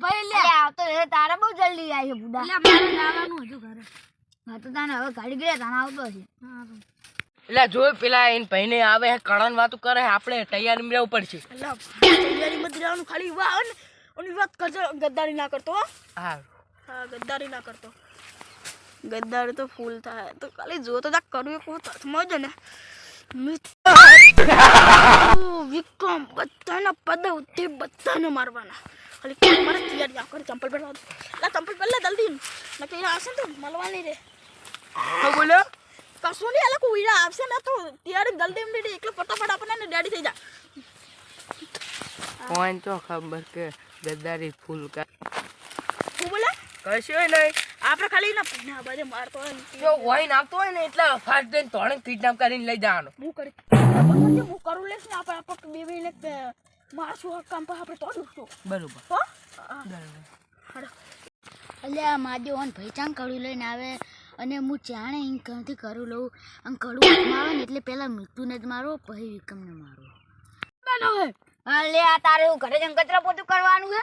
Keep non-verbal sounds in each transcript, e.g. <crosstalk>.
ભાઈ લે આવતો રે તારે બહુ જલ્દી આવી છે બુડા. લે મારે જવાનું હતું ઘરે. હા તો તને હવે ગાડી ગયા તને આવતો છે. એટલે જો પેલા એને ભાઈને આવે હે કણન વાતું કરે હે, આપણે તૈયારી રહેવું પડશે. તૈયારી મત રહેવાનું ખાલી વાહ ને ઓની વાત કરજો ગદ્દારી ના કરતો હો. હા હા ગદ્દારી ના કરતો. ગદ્દારી તો ફૂલ થાય. તો ખાલી જો તો તા કરવું એક વખત હાથમાં જ ને. વિક્રમ બધાના પદ બધાને મારવાના. ખાલી મારે તૈયારી આ કરી ચંપલ પહેરવા લા ચંપલ પહેરલા જલ્દી. નકે કે આવશે તો મળવાની રે. શું બોલ્યો કશું નહીં અલા કોઈ આવશે ને તો તૈયારી જલ્દી એમ એકલો ફટાફટ આપણને ડેડી થઈ જા. કોણ તો ખબર કે ગદ્દારી ફૂલ કા બોલે? કશું નહીં. આપણે ખાલી ના ના બધે મારતો હોય ને. જો વહીને આવતો હોય ને એટલે ફાટ દઈને તોણે કિડનેપ કરીને લઈ જવાનો. હું કરી હું હું કરું લેશ ને આપણે આપણે બે બે ને મારશું આ કામ પર આપણે તોડી ઉઠશું બરોબર. હો? એટલે આ માજો અને ભાઈ ચાંગ કડું લઈને આવે અને હું ચાણે અહીં કંથી કરું લઉં. અને કડું આવે ને એટલે પેલા મીઠુંને જ મારો પછી વિક્રમને મારો. બેનો હા. લે આ તારે હું ઘરે જંગત્ર કચરા પોતું કરવાનું છે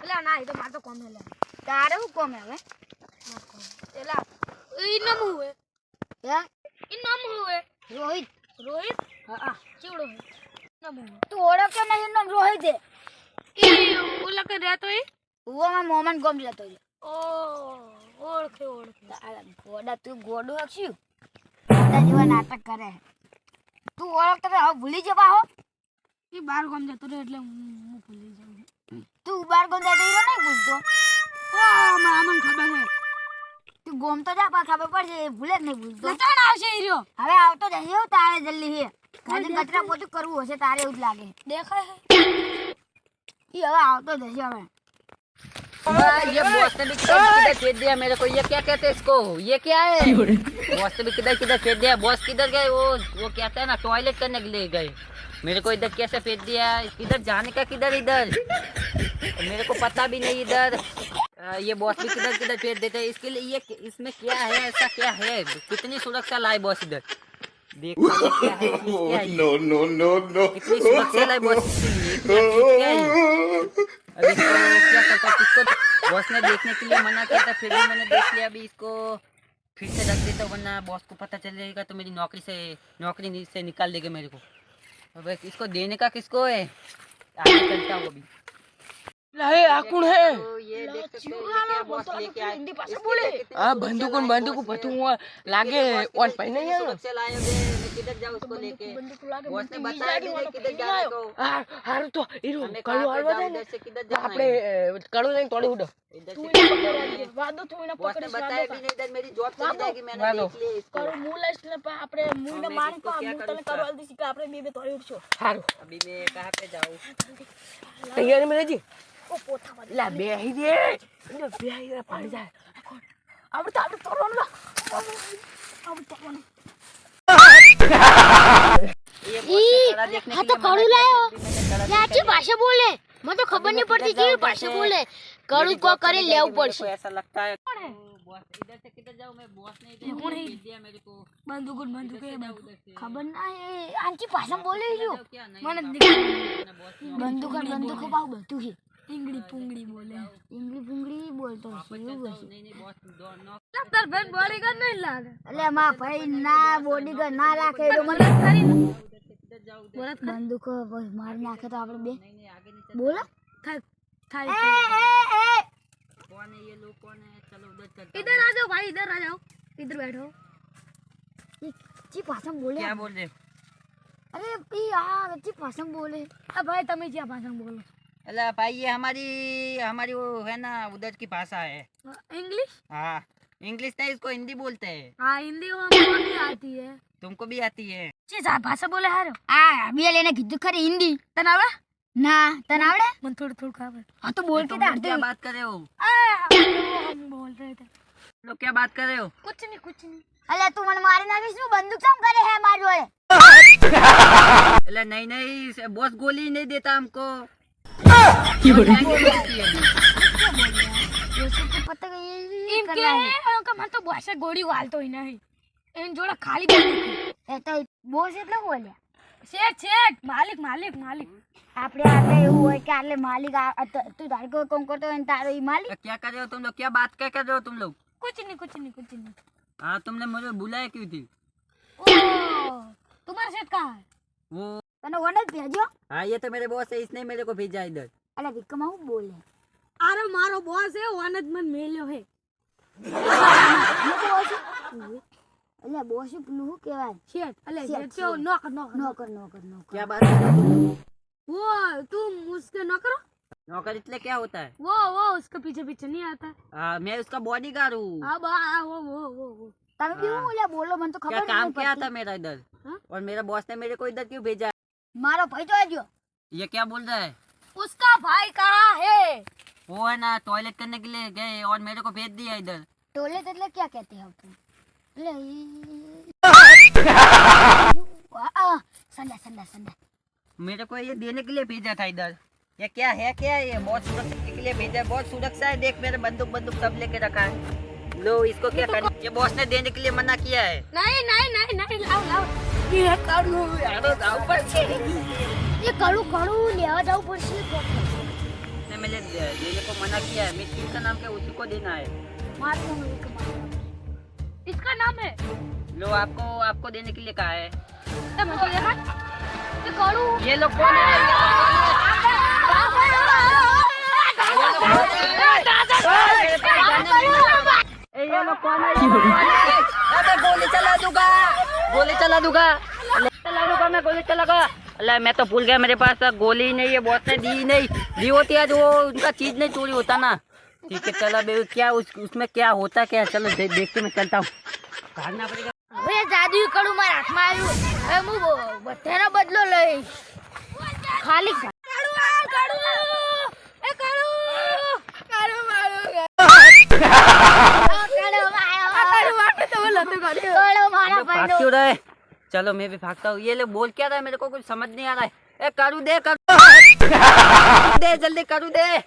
એટલે ના એ તો માર તો કોમ લે તારે શું કોમે હવે એલા ઈ નામ હું. હે? હે ઈ નામ હું. હે રોહિત. રોહિત? હા હા. ચીવડો હે. નામ હું. તું ઓળખે નહીં નામ રોહિત હે ઈ ઓલા કે રહેતો ઈ ઉવામાં મોમન ગોમ જતો છે. ઓ ઓળખે ઓળખે. ગોડા તું ગોડું હક્યું તારા જેવા નાટક કરે. તું ઓળખતો તો હવે ભૂલી જવા હો. ઈ બાર ગામ જતો રહ્યો એટલે હું હું ભૂલી જાઉં. તું બાર ગોમ જતો રહ્યો નહીં ભૂલતો? હા મને ખબર હે તું ગોમ તો જા પણ ખબર પડશે એ ભૂલે જ નહીં ભૂલતો લતાણ આવશે ઈ રહ્યો હવે આવતો જશે હો તારે જલ્દી હે કાજે કચરા પોતું કરવું હશે તારે એવું જ લાગે દેખાય હે ઈ હવે આવતો જશે હવે ये बॉस ने भी किधर किधर फेंक दिया मेरे को ये क्या कहते हैं इसको ये क्या है बॉस ने भी किधर किधर फेंक दिया बॉस किधर गए वो वो कहते हैं ना टॉयलेट करने के लिए गए मेरे को इधर कैसे फेंक दिया इधर जाने का किधर इधर मेरे को पता भी नहीं इधर ये बॉस भी किधर किधर फेंक देते हैं? इसके लिए ये इसमें क्या है? ऐसा क्या है? कितनी सुरक्षा लाए बॉस इधर? No no no no boss ने देखने के लिए मना किया था फिर मैंने देख लिया अभी इसको। फिर से रख देता वरना बॉस को पता चल जाएगा तो मेरी नौकरी से नौकरी से निकाल देगा मेरे को। अब इसको देने का किसको है? आगे चलता हूँ अभी। है आकुड़ है। हाँ बंदूक बंदूक बंदूक लागे और पहले ही किधर जाओ उसको लेके बॉस ने बताया कि किधर जाने को हार तो इरो कलो हार बता ने आपने कलो नहीं तोड़ी उड़ वादो तू ना पकड़ बताया कि इधर मेरी जॉब चली जाएगी मैंने देख लिया इसको करो मूल इसने पे आपने मूल ने मान को मूल तने करो जल्दी सीख आपने बीबे तोड़ी उड़छो हारो अभी मैं कहां पे जाऊं तैयारी में रह जी ओ पोथा मार ला बेही ಗೆ ಇಂದ ಬೇಗ ಪಾಳಿದ ಅವ್ರು ತಾವ್ರು ತರೋಣ ಅವ್ರು ತರೋಣ હા તો કડું લાયો સાચી ભાષા બોલે મને ખબર નહીં પડતી કેવી ભાષા બોલે કડું કો કરી લેવું પડશે એસા લગતા હે બોસ ઇધર સે કિધર જાઉં મેં બોસ નહીં હું નહીં દે મેરે કો બંદૂક બંદૂક ખબર ના એ આંચી ભાષા બોલે રહ્યો મને બંદૂક બંદૂક બાવ બધું હી ઈંગળી પુંગળી બોલે. ઈંગળી પુંગળી બોલતો છે ભાઈ બોડીગાર્ડ નહીં લાગે. એટલે માં ભાઈ ના બોડીગાર્ડ ના રાખે તો મને કરી બંદૂકો મારી નાખે તો આપણે બે. બોલો. થાય એ એ કોને એ લોકોને? ચલો ઉધર ચલ. ઇધર આ જાઓ ભાઈ ઇધર આ જાઓ ઇધર બેઠો જી ભાષા બોલે. ક્યાં બોલે અરે આ જી ભાષા બોલે. આ ભાઈ તમે જ્યાં ભાષા બોલો अल्लाह भाई ये हमारी हमारी वो है ना उधर की भाषा है इंग्लिश हाँ इंग्लिश नहीं इसको हिंदी बोलते हैं हाँ हिंदी हमको भी आती है तुमको भी आती है ची भाषा बोले हारो આ બે લઈને કીધું ખરી હિન્દી તને આવડે ના તને આવડે મને થોડું થોડું ખબર હા તો બોલ કે तुम लोग क्या તાર बात कर रहे हो हम बोल रहे थे तुम लोग क्या बात कर रहे हो कुछ नहीं कुछ नहीं અલે તું મને મારી નાખીશ તું બંદૂક કેમ કરે હે મારી જોડે अल्लाह नहीं नहीं बॉस गोली नहीं देता हमको जाएंगे बोलती है अभी। જોશે તો પતા ગઈ એમ કે કે મને તો ભાષા ગોળી વાલતો હોય નહીં એમ જોડે ખાલી બંદૂક એ તો બોસ એટલે બોલ્યા શેઠ શેઠ માલિક માલિક માલિક આપણે આપણે એવું હોય કે આટલે માલિક આ- આ ત- તું ધાર કોઈ કામ કરતો હોય ને તારો ઈ માલિક क्या कर रहे हो तुम लोग क्या बात क्या कर रहे हो तुम लोग કુછ નહીં કુછ નહીં કુછ નહીં हाँ तुमने मुझे बुलाया क्यों थी ઓહ तुम्हारा सेठ कहाँ है वो તને વન જ ભેજો हाँ ये तो मेरे बॉस है इसने मेरे को भेजा इधर અલે વિક્રમ આવું બોલે अरे मारो बॉस है वानद मन मेल्यो है એટલે બોસ પેલું શું કહેવાય शेठ अले शेठ, शेठ क्यों शेठ। नौकर नौकर નોકર નોકર નોકર क्या बात कर रहे हो तुम लोग? वो तुम उसके नौकर हो? नौकर इसलिए क्या होता है वो वो उसके पीछे पीछे नहीं आता हाँ मैं उसका बॉडी गार्ड हूँ अब आ, वो वो वो वो તમે બી હું એટલે બોલો મને તો क्या ખબર काम નહીં क्या પડતી. था मेरा इधर हाँ? और मेरा बॉस ने मेरे को इधर क्यों भेजा है મારો ભાઈ તો આજો ये क्या बोल रहा है उसका भाई कहाँ है वो है ना टॉयलेट करने के लिए गए और मेरे को भेज दिया इधर ટોયલેટ એટલે ક્યાં કહેતે હો તું એટલે આ સંડા સંડા સંડા मेरे को ये देने के लिए भेजा था इधर ये क्या है क्या है ये बहुत सुरक्षा के लिए भेजा है बहुत सुरक्षा है देख मेरे बंदूक बंदूक सब लेके रखा है लो इसको क्या करना ये बॉस ने देने के लिए मना किया है नहीं नहीं नहीं नहीं लाओ लाओ ये करू यार जाओ पर એ કડું કડું લેવા જવું પડશે इसने मेरे दे- देने को मना किया है मिस का नाम क्या उसी को देना है મારું નામ વિક્રમ इसका नाम है लो आपको आपको देने के लिए कहा है तो मुझे देखा ये करू ये लोग कौन है ए, ये लोग कौन है ये लोग कौन है? अबे गोली चला दूंगा गोली चला दूंगा चला दूंगा मैं गोली चलागा अल्लाह मैं तो भूल गया मेरे पास गोली ही नहीं है बॉस ने दी ही नहीं दी होती है जो उनका चीज नहीं चोरी होता ना ठीक है चला बे क्या उस, उसमें क्या होता क्या है? चलो दे, देख के मैं चलता हूँ भागना पड़ेगा હવે જાદુ કડું મારા હાથમાં આવ્યું હવે હું બ- બધાનો બદલો લઈશ ખાલી કડો મારા तो भाग क्यों रहे चलो मैं भी भागता हूँ। ये लोग बोल क्या रहा है? मेरे को कुछ समझ नहीं आ रहा है। ए, करू दे करू दे। <laughs> जल्दी करू दे।